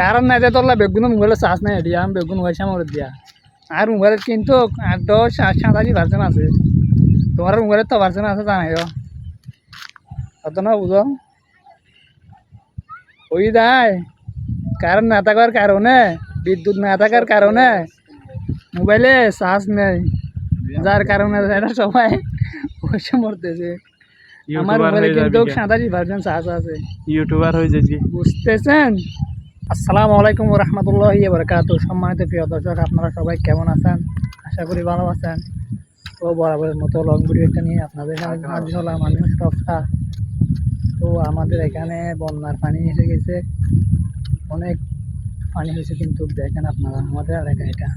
কারণ নাই যে তোর বেগুন মোবাইলে চার্জ নাই দিয়া আমি বেগুন পয়সা মরে দিয়া। আর মোবাইলত কিন্তু আট দশ সাতাশি ভার্সন আছে। তোমার মোবাইলত তো ভার্সন আছে জানাইও অত না বুঝো? ওই যায় কারেন্ট না থাকার কারণে বিদ্যুৎ না থাকার কারণে মোবাইলে চার্জ নেই। যার কারণে এটা সবাই পয়সা মরতেছে। আমার মোবাইলে কিন্তু সাতাশি ভার্সন চার্জ আছে। ইউটিউবার হয়ে যাবি। বুঝতেছেন? আসসালামু আলাইকুম রহমতুল্লাহ বরকাত সম্মানিত প্রিয় দর্শক আপনারা সবাই কেমন আছেন? আশা করি ভালো আছেন। তো বরাবরের মতো লং ভিডিওটা নিয়ে আপনাদের সামনে হাজির হলাম আমি তো আমাদের এখানে বন্যার পানি এসে গেছে। অনেক পানি হয়েছে কিন্তু দেখেন আপনারা আমাদের এলাকা এটা।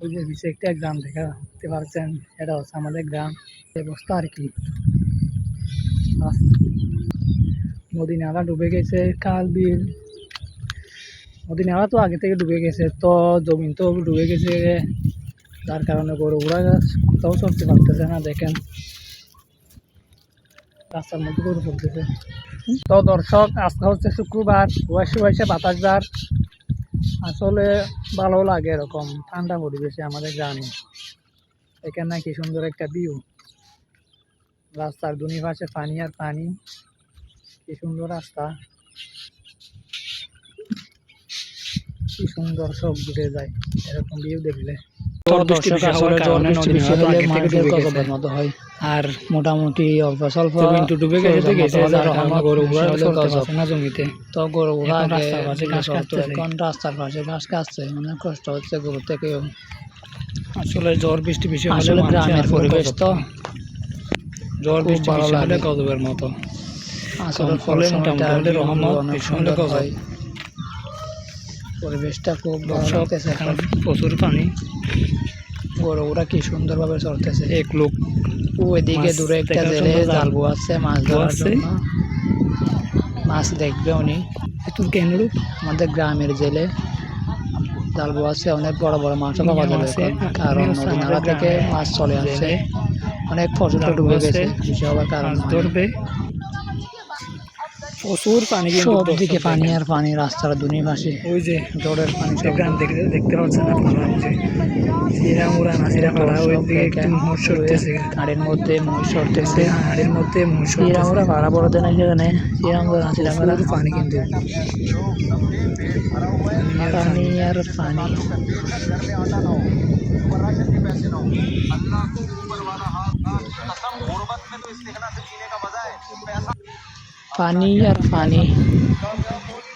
ওই যে বিশে একটা গ্রাম দেখতে পারছেন এটা হচ্ছে আমাদের গ্রাম। ব্যবস্থা আর কি। নদী নালা ডুবে গেছে খাল বিল নদী নালা তো আগে থেকে ডুবে গেছে, তো জমিন তো ডুবে গেছে। যার কারণে গরুগুলা কোথাও চলতে পারতেছে না, দেখেন। রাস্তার মধ্যে গরু চলতেছে তো দর্শক, আজকে হচ্ছে শুক্রবার, বয়সে বয়সে বাতাস আসলে ভালো লাগে এরকম ঠান্ডা পরিবেশে আমাদের গ্রামে। এখানে কি সুন্দর একটা ভিউ রাস্তার দুনি পাশে পানি আর পানি। কি সুন্দর রাস্তা। কি সুন্দর সব ঘুরে যায় এরকম ভিউ দেখলে। হয়। আর মোটামুটি অল্প স্বল্প ডুবে গেছে জমিতে। তো রাস্তার পাশে ঘাস চলতো, এখন রাস্তার পাশে ঘাস কাটছে অনেক কষ্ট হচ্ছে গরু থেকেও আসলে জ্বর বৃষ্টি বেশি আসলে গ্রামের পরিবেশ তো। জ্বর খুব বৃষ্টি ভালো হলে লাগে। গজবের মতো। আসলে ফলে মোটামুটি রহমত, অনেক সুন্দর হয়। পরিবেশটা খুব দর্শক এখন। প্রচুর পানি। গরুগুলা কি সুন্দরভাবে চলতেছে। এক লোক ওইদিকে দূরে একটা জেলে জাল বোয়াচ্ছে মাছ জন্য। মাছ দেখবে উনি। তুই কেন আমাদের গ্রামের জেলে জাল বোয়াচ্ছে অনেক বড় বড় মাছও পাওয়া যাবে কারণ নদী নালা থেকে মাছ চলে আসছে। অনেক জাল ডুবে গেছে হওয়ার কারণে ধরবে। প্রচুর পানি সব দিকে পানি। আর পানি রাস্তার দুনি পাশে ওই যে জলের পানি সে গ্রাম দেখতে দেখতে পাচ্ছেন আপনারা ওই যে সিরা মুরা নাসিরা পাড়া ওই দিকে একটু মোট সরতেছে গাড়ির মধ্যে মই সরতেছে হাড়ের মধ্যে মোট শ্রীরামরা সরতেছে ভাড়া বড় দেন সেখানে। শ্রীরামরা নাসিরামরা প্রচুর পানি কিন্তু। পানি আর পানি। फ़ानी और पानी